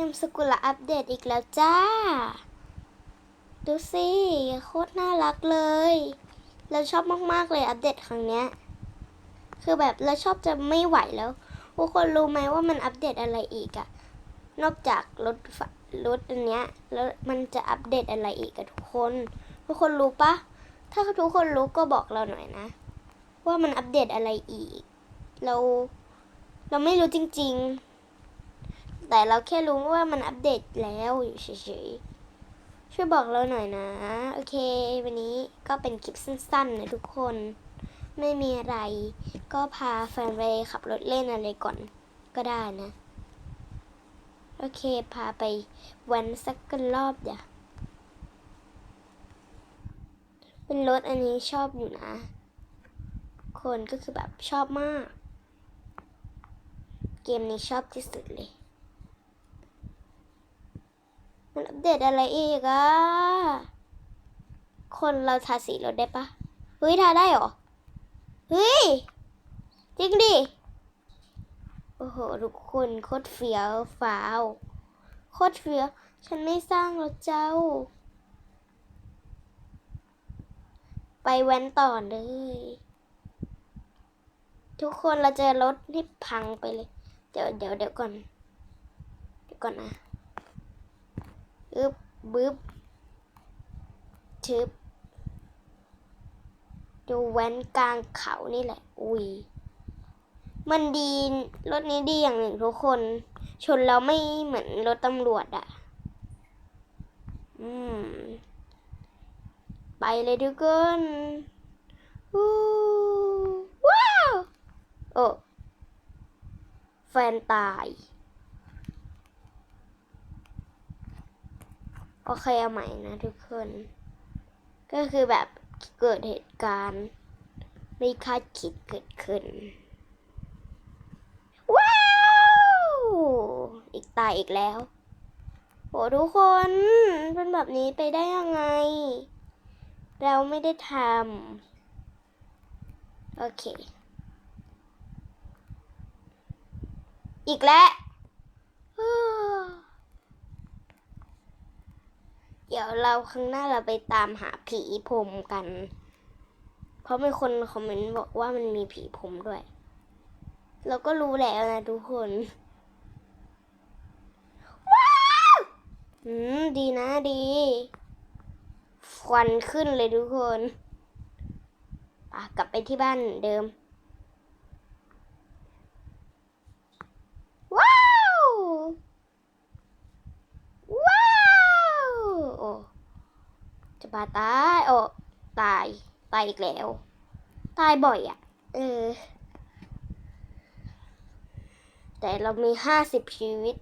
เกมสกุลอัปเดตอีกแล้วจ้า ดูสิโคตรน่ารักเลย เราชอบมาก ๆ เลยอัปเดตครั้งเนี้ย คือแบบเราชอบจะไม่ไหวแล้วทุกคนรู้ไหมว่ามันอัปเดตอะไรอีกอะนอกจากรถรถอันเนี้ย แล้วมันจะอัปเดตอะไรอีกอะทุกคน ทุกคนรู้ปะ ถ้าทุกคนรู้ก็บอกเราหน่อยนะ ว่ามันอัปเดตอะไรอีก เรา เราไม่รู้จริง ๆ แต่เราแค่รู้ว่ามันอัปเดตแล้วอยู่เฉยๆ ช่วยบอกเราหน่อยนะ โอเค วันนี้ก็เป็นคลิปสั้นๆนะทุกคน ไม่มีอะไร ก็พาแฟนไปขับรถเล่นอะไรก่อนก็ได้นะ โอเค พาไปวันสักกันรอบเดี๋ยวเป็นรถอันนี้ชอบอยู่นะ คนก็คือแบบชอบมาก เกมนี้ชอบที่สุดเลย มันอัปเดตอะไรอีกอะคนเราทาสีรถได้ปะเฮ้ยทาได้เหรอ เฮ้ย จริงดิ โอ้โห ทุกคนโคตรเฟี้ยวฟ้าว โคตรเฟี้ยว ฉันไม่สร้างรถเจ้า ไปแว้นต่อเลย ทุกคนเราจะรถให้พังไปเลย เดี๋ยวเดี๋ยวเดี๋ยวก่อน เดี๋ยวก่อนนะ อึบบึบชึบดูแว้นกลางเขานี่แหละ อุ้ยมันดีรถนี้ดีอย่างหนึ่งทุกคน ชนแล้วไม่เหมือนรถตำรวจอะอืม ไปเลยทุกคนว้าว โอ้ แฟนตาย โอเคเอาใหม่นะทุกคน ก็คือแบบเกิดเหตุการณ์ ไม่คาดคิดเกิดขึ้น ว้าว อีกตายอีกแล้วโหทุกคนเป็นแบบนี้ไปได้ยังไง เราไม่ได้ทำโอเค อีกแล้ว เดี๋ยวเราครั้งหน้าเราไปตามหาผีพรมกัน เพราะมีคนคอมเมนต์บอกว่ามันมีผีพรมด้วย เราก็รู้แล้วนะทุกคนว้าวอืมดีนะดีควันขึ้นเลยทุกคนปะกลับไปที่บ้านเดิม ว้าว ว้าว โอ้ จะบาตายโอ้ตาย ตายอีกแล้ว ตายบ่อยอะ่ะ เออ แต่เรามีห้าสิบชีวิต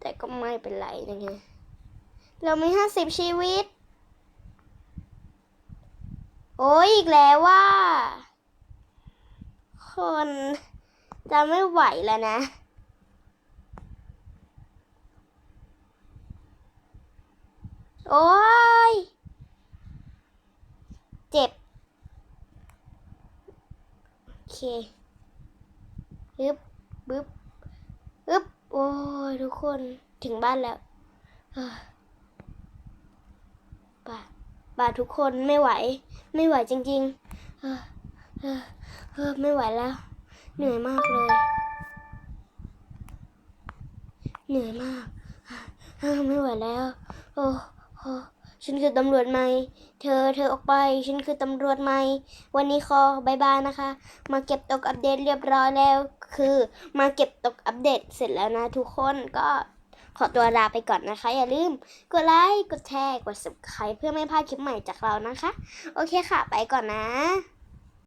แต่ก็ไม่เป็นไรนะไงเรามีห้าสิบชีวิต โอ้ยอีกแล้วว่า คนจะไม่ไหวแล้วนะโอ้ย เจ็บ โอเค ฮึบบึ๊บฮึบโอ้ยทุกคนถึงบ้านแล้วป่าป่าทุกคนไม่ไหว ไม่ไหวจริงๆเออเออเออไม่ไหวแล้ว เหนื่อยมากเลย เหนื่อยมากไม่ไหวแล้ว โอ้โอ้ ฉันคือตำรวจใหม่ เธอ เธอออกไป ฉันคือตำรวจใหม่ วันนี้ขอบายบายนะคะ มาเก็บตกอัปเดตเรียบร้อยแล้ว คือมาเก็บตกอัปเดตเสร็จแล้วนะทุกคนก็ขอตัวลาไปก่อนนะคะ อย่าลืม กดไลค์ กดแชร์ กด subscribe เพื่อไม่พลาดคลิปใหม่จากเรานะคะ โอเคค่ะ ไปก่อนนะ